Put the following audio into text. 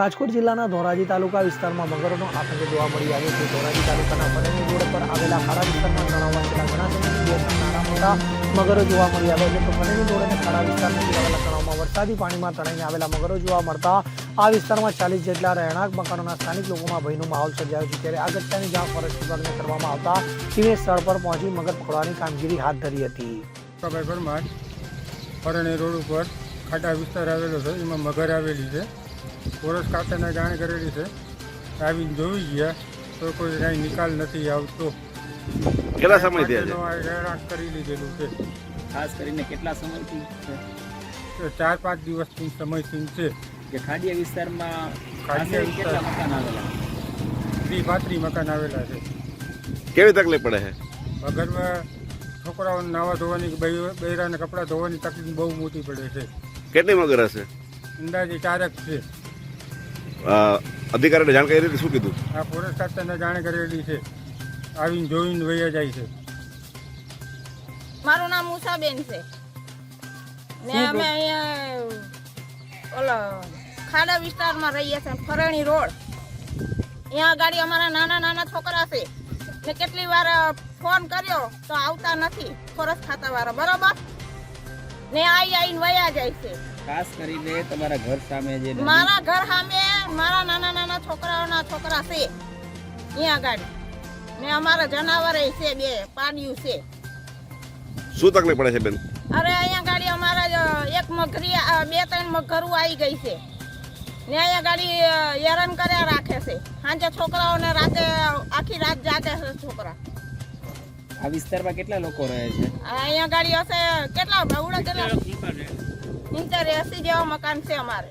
રાજકોટ જિલ્લાના ધોરાજી તાલુકા વિસ્તારમાં મગરનો આતંક જોવા મળી આવ્યો છે. ધોરાજી તાલુકાના પનની રોડ પર આવેલા ખાડા વિસ્તારમાં તળાવમાં છેલ્લા ઘણા સમયથી નાના મોટા મગરો જોવા મળી આવ્યા છે. તો પનની રોડ અને ખાડા વિસ્તારમાંથી આવેલા તણાવમાં વરસાદી પાણીમાં તણાઈને આવેલા મગરો જોવા મળતા આ વિસ્તારમાં ચાલીસ જેટલા રહેણાંક મકાનોના સ્થાનિક લોકોમાં ભયનો માહોલ સર્જાયો છે. ત્યારે ઘટનાની જાણ ફોરેસ્ટ વિભાગને કરવામાં આવતા ટીમે સ્થળ પર પહોંચી મગર પકડવાની કામગીરી હાથ ધરી હતી. પરણી રોડ ઉપર ખાટા વિસ્તાર આવેલો છે. એમાં મગર આવેલી છે. પોરસ ખાતાને જાણ કરેલી છે. આવીને જોઈ ગયા તો કોઈ કાંઈ નિકાલ નથી આવતો. કેટલા સમય થયા છે? માટેનો કરી લીધેલું છે. ખાસ કરીને કેટલા સમયથી છે? તો ચાર પાંચ દિવસથી સમયથી છે. કે ખાડીયા વિસ્તારમાં ખાડીયા કેટલા મકાન આવેલા? ત્રી પાંત્રી મકાન આવેલા છે. કેવી તકલીફ પડે છે? મગરમાં છોકરાઓને નાવા ધોવાની બૈરાને કપડાં ધોવાની તકલીફ બહુ મોટી પડે છે. કેટલી મગર હશે? અંદાજે ચારક છે. અધિકારીને જાણ કરી શું કીધું? આ ફોરેસ્ટ ખાતાને જાણ કરેલી છે. આવીને જોઈને વયા જાય છે. મારું નામ ઉષાબેન છે. ને અમે અહીંયા ઓલો ખાડા વિસ્તારમાં રહીએ છીએ ફરણી રોડ. અહીંયા ગાડી અમારા નાના નાના છોકરા છે. ને કેટલી વાર ફોન કર્યો તો આવતા નથી ફોરેસ્ટ ખાતા વાળા બરોબર? ને આઈ આઈને વયા જાય છે. ખાસ કરીને તમારા ઘર સામે જે મારા ઘર સામે મારા નાના નાના છોકરાઓના છોકરા છે. અહીંયા આગળ. ને અમારા જનાવર છે બે પાડ્યું છે. શું તકલીફ પડે છે બેન? અરે અહીંયા ગાડી અમારા એક મગરી બે ત્રણ મગરું આવી ગઈ છે. ને અહીંયા ગાડી હેરાન કર્યા રાખે છે. સાંજે છોકરાઓને રાતે આખી રાત જાગે છે છોકરા. આ વિસ્તારમાં કેટલા લોકો રહે છે? અહીંયા ગાડી હશે કેટલા ભાવડા કેટલા સિત્તેર એસી જેવા મકાન છે અમારે.